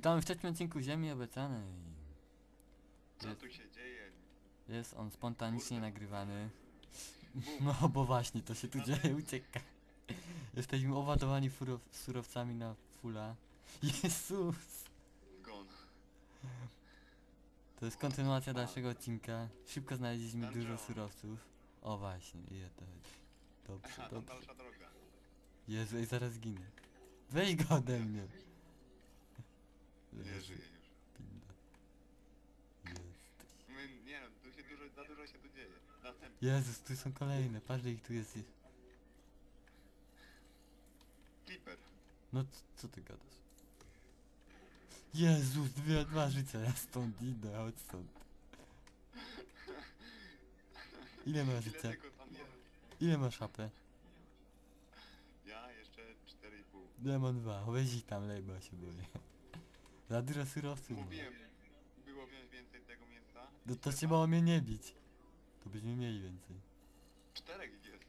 Witamy w trzecim odcinku Ziemi Obiecanej. Co tu się dzieje? Jest on spontanicznie nagrywany. No bo właśnie, to się tu No dzieje, ucieka. Jesteśmy owadowani furow surowcami na fulla. Jezus! Gon. To jest kontynuacja dalszego odcinka. Szybko znaleźliśmy dużo surowców. O właśnie, je to. Dobrze, Aha, tam dobrze. dalsza droga. Jezu, i zaraz ginę. Weź go ode mnie. Nie żyje już. pinda. Jesteś. My, nie no, tu się dużo, za dużo się tu dzieje. Następny. Jezus, tu są kolejne. Patrz, ile ich tu jest. Clipper. No c- co ty gadasz? Jezus, dwie, dwa życia, ja stąd idę, chodź stąd. Ile masz Ile życia? tego tam jest? Ile masz HP? Ja jeszcze 4,5. Demon 2, weź ich tam lej, bo ja się boję. Dużo surowców mam. Mówiłem, było wziąć więcej tego mięsa. No to się mało mnie nie bić. To byśmy mieli więcej. Czterech ich jest.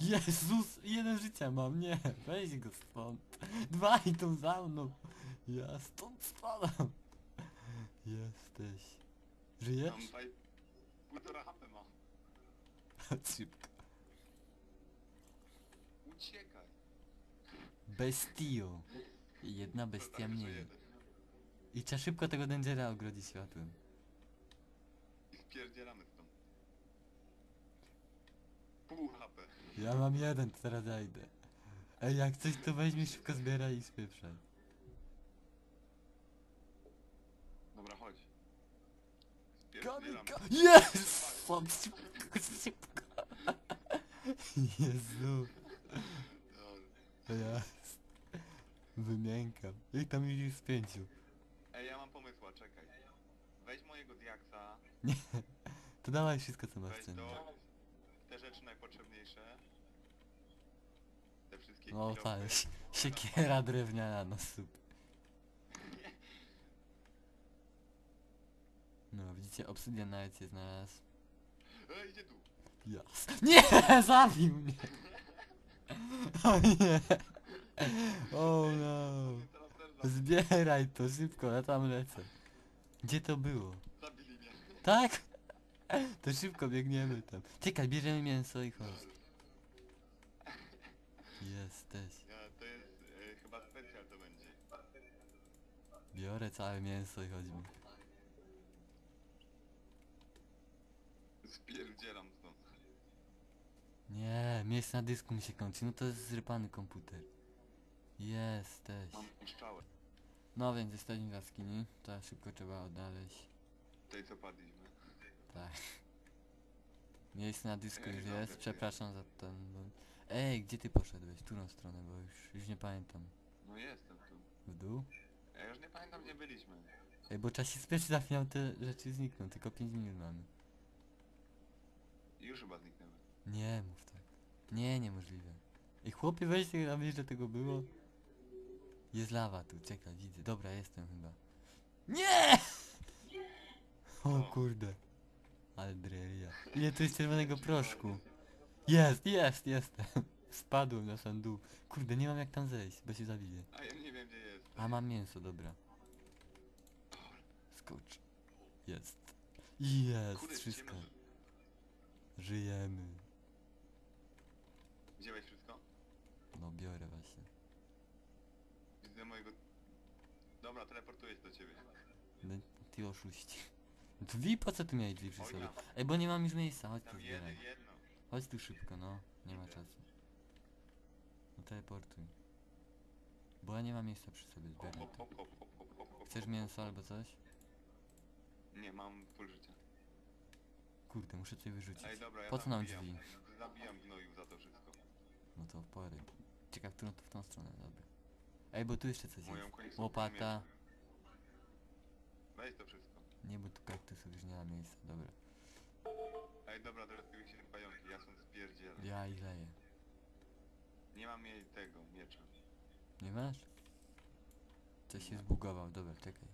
Jezus, jeden życia mam, nie, weź go stąd. Dwa idą za mną. Ja stąd spadam. Jesteś. Żyjesz? Tutaj półtora HP ma. Szybko. Uciekaj. Bestio. Jedna bestia mniej. I trzeba szybko tego dangera ogrodzić światłem. I spierdzielamy stąd. Pół HP. Ja mam jeden, to teraz ja idę. Ej, jak coś to weźmie szybko zbieraj i spieprzaj. Dobra, chodź. Jest! Chodź szybko, szybko. Jezu. Dobra. Jest. Wymiękam. Jak tam już z pięciu? Ej, ja mam pomysła, czekaj. Weź mojego diaksa, Nie. To dawaj wszystko co masz weź cenne. to, te rzeczy najpotrzebniejsze. Te wszystkie No kilofy. tak, si- siekiera drewniana, no super. No widzicie, obsydian nawet się znalazł. Ej, idzie tu. Jas. Nie! Zabił mnie! O nie! O no! Teraz też za- Zbieraj to szybko, ja tam lecę. Gdzie to było? Tak? To szybko biegniemy tam. Czekaj, bierzemy mięso i chodź. Jesteś. Ja, to jest e, chyba specjal to będzie. Biorę całe mięso i chodźmy. Spierdzielam stąd. Nie, miejsce na dysku mi się kończy. No to jest zrypany komputer. Jesteś. Mam szczałę. No więc jesteśmy w jaskini. To szybko trzeba odnaleźć. Tej co padliśmy. Tak. Miejsce na dysku Ej, już dobra, jest. ty. Przepraszam za ten... no. Ej, gdzie ty poszedłeś? W którą stronę? Bo już, już nie pamiętam. No jestem tu. W dół? Ja już nie pamiętam gdzie byliśmy. Ej, bo czas się spieszy, za chwilę te rzeczy znikną. Tylko 5 minut mamy. Już chyba zniknęły. Nie mów tak. Nie, niemożliwe. Ej, chłopie, weź sobie tam wiesz, że tego było. Jest lawa tu, czekaj, widzę. Dobra, jestem chyba. Nie! O kurde. Ale dreria. Ile tu jest czerwonego proszku? Jest, jest, jestem. Spadłem na sam dół. Kurde, nie mam jak tam zejść, bo się zawiję. A ja nie wiem gdzie jest. A mam mięso, dobra. Skocz. Jest. Jest, Kurde, wszystko. ciemno. Żyjemy. Wziąłeś wszystko? No biorę właśnie. Widzę mojego... Dobra, teleportuję się do ciebie. No, ty oszuści. Drzwi? Po co tu miałeś drzwi przy sobie? Ej, bo nie mam już miejsca, chodź tu Tam zbieraj. jedno. Chodź tu szybko, no. Nie ma czasu. No teleportuj. Bo ja nie mam miejsca przy sobie, Hop, zbieraj hop, to. hop, hop, hop, hop, hop, hop, Chcesz mięso albo coś? Nie, mam full życia. Kurde, muszę cię wyrzucić. Ej, dobra, ja Po co nam zabijam. drzwi? Zabijam gnoju za to wszystko. No to pory. Ciekaw, którą to w tą stronę, dobra. Ej, bo tu jeszcze coś Moją jest. końcówkę Łopata. Weź to wszystko. Nie, bo tu kaktusów już nie ma miejsca, dobra. Ej, dobra, teraz tu się pająki, ja stąd spierdzielę. Ja i leję. Nie mam jej tego, miecza. Nie masz? Coś się zbugował, dobra, czekaj.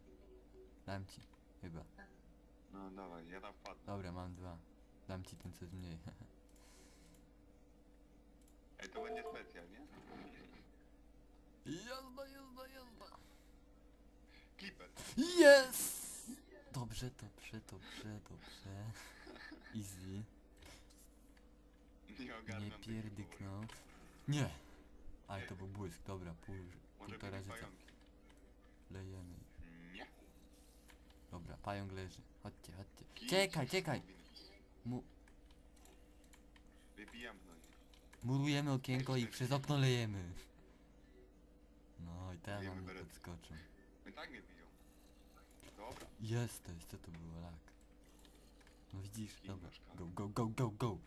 Dam ci, chyba. No dawaj, ja tam wpadnę. Dobra, mam dwa. Dam ci ten co jest mniej. Ej, to będzie specjal, nie? jazda, jazda, jazda. Clipper. Yes! Dobrze, dobrze, dobrze, dobrze. Easy. Nie Nie ogarniam tych pierdyknął. Nie! Ale to był błysk, dobra, pół, Może półtora byli życia. pająki. Lejemy. Nie. Dobra, pająk leży. Chodźcie, chodźcie. Kij Czekaj, ci czekaj! Mu Wybijam no nie. murujemy okienko i przez okno lejemy. No i teraz Lejemy mamy berety. podskoczą. My tak nie biją. Dobra. Jesteś, co to było, lak? No widzisz, dobra. masz, Go, go, go, go, go!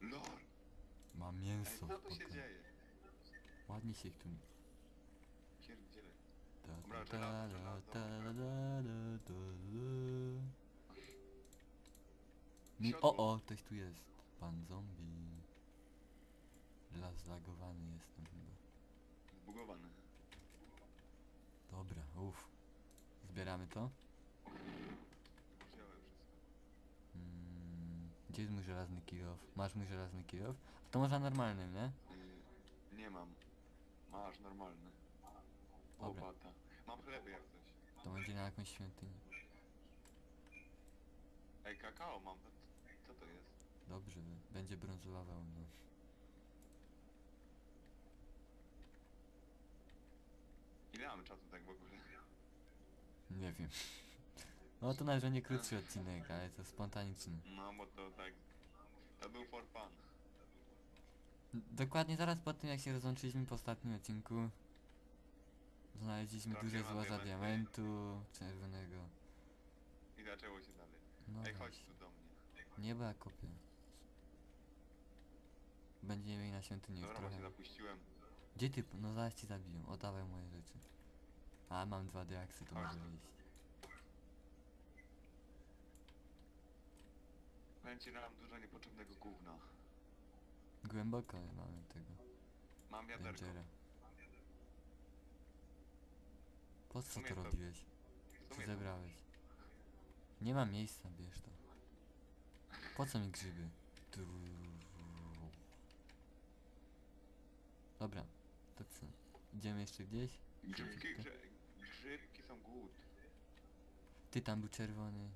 Lol. Mam Ej, mięso. co tu się dzieje? Ładnie się ich tu... Pierdziele. Ta, Dobra, ta, żelazo, ta, żelazo. ta, ta, ta, ta, ta. Mi, Siodło. o, o, ktoś tu jest. Pan zombie. La zlagowany jestem chyba. Zbugowane. Dobra, uff. Zbieramy to? Wziąłem wszystko. Mm, gdzie jest mój żelazny kilof? Masz mój żelazny kilof? A to można normalnym, nie? Nie mam. Masz normalny. Dobra. Łopata. Mam chleby jak coś. To będzie na jakąś świątynię. Ej, kakao mam. Co to jest? Dobrze, będzie brązowa wełna. Ile mamy czasu tak w ogóle? Nie wiem. No to będzie krótszy odcinek, ale to spontaniczny. No bo to tak... To był for fun. Dokładnie zaraz po tym jak się rozłączyliśmy po ostatnim odcinku Znaleźliśmy duże na złoża diamenty. diamentu czerwonego I zaczęło się dalej. No Ej, chodź właśnie. tu do mnie. Nie bo ja kopię Będziemy mieli na świątyni już Dobra, bo się trochę zapuściłem. Gdzie ty? No zaraz ci zabiję, oddawaj moje rzeczy A mam dwa diaksy, to może ci, że mam dużo niepotrzebnego gówna. Głęboko mamy tego Mam wiaderko. Rangera Po co to to- robiłeś? W Co to- zebrałeś? Nie ma miejsca, bierz to. Po co mi grzyby? Dobra, to co? Idziemy jeszcze gdzieś? Grzybki, grze, grzybki są głód. Ty tam był czerwony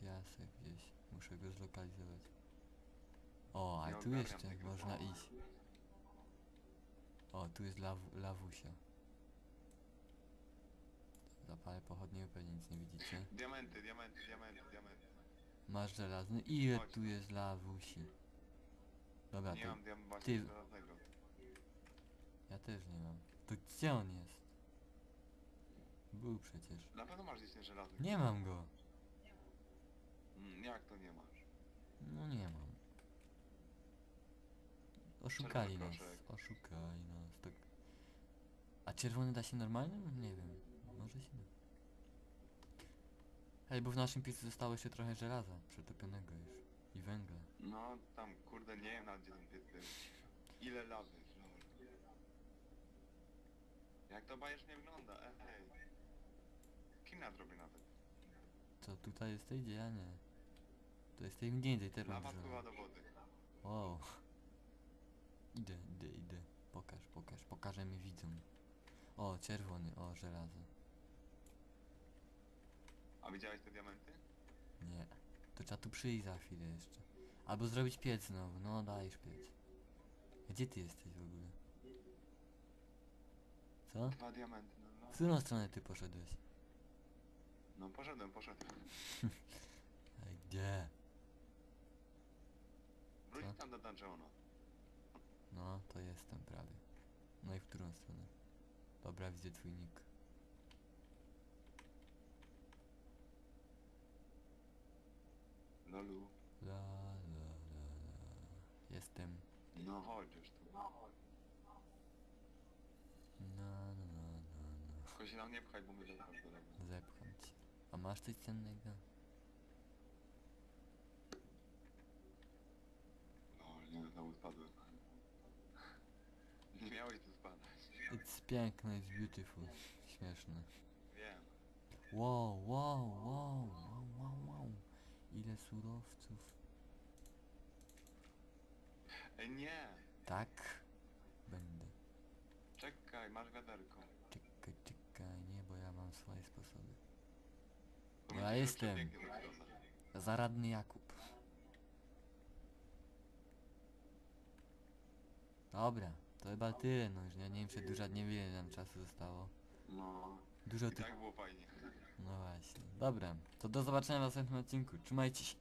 piasek gdzieś. Muszę go zlokalizować. O, a tu ogarniam jeszcze tego. można iść. O, tu jest law lawusia. Zapalę pochodnie, pewnie nic nie widzicie. Diamenty, diamenty, diamenty, diamenty. Masz żelazny. Ile Chodź tu jest lawusi? Dobra, Nie mam diam właśnie ty- żadnego. ja też nie mam. To gdzie on jest? Był przecież. Na pewno masz. Nie mam go. Mm, jak to nie masz? No nie mam. Oszukali Czerwony nas. proszek. Oszukali nas. To... A czerwony da się normalnym? Nie wiem. Może się da. Ej, bo w naszym piecu zostało jeszcze trochę żelaza przetopionego już. I węgla. No tam kurde nie wiem nawet gdzie ten pies był. Ile lawy, lol. Jak to bajecznie wygląda, ej. Kina zrobię nawet. Co tutaj jesteś? Gdzie ja nie? To jesteś mniej więcej teraz Lawa pływa do wody. Wow. Idę, idę, idę. Pokaż, pokaż, pokażemy widzom. O, czerwony, o, żelazo. A widziałeś te diamenty? Nie. To trzeba tu przyjść za chwilę jeszcze. Albo zrobić piec znowu, no dajesz piec. Gdzie ty jesteś w ogóle? Co? Dwa diamenty, no, no. W którą stronę ty poszedłeś? No poszedłem, poszedłem. Ej, gdzie? Wróć Co? tam do dungeona. No, to jestem prawie. No i w którą stronę? Dobra, widzę twój nick. Lolu. La, la, la, la. Jestem. No chodź już tu. Na, na, na, na, na. Tylko się nam nie pchaj, bo my do lewa. A masz coś cennego? No, nie, znowu spadłem. Nie miałeś tu spadać. It's piękne, it's beautiful. Śmieszne. Wiem. Wow, wow, wow, wow, wow, wow. Ile surowców. Ej, nie! Tak. Będę. Czekaj, masz wiaderko. Czekaj, czekaj. swoje sposoby. To Ja będzie jestem. pięknie to wygląda. Zaradny Jakub. Dobra, to chyba tyle, no już nie, nie wiem, przedłużać, nie wiem, nam czasu zostało. No. Dużo I tych... tak było fajnie. No właśnie. Dobra, to do zobaczenia w następnym odcinku. Trzymajcie się.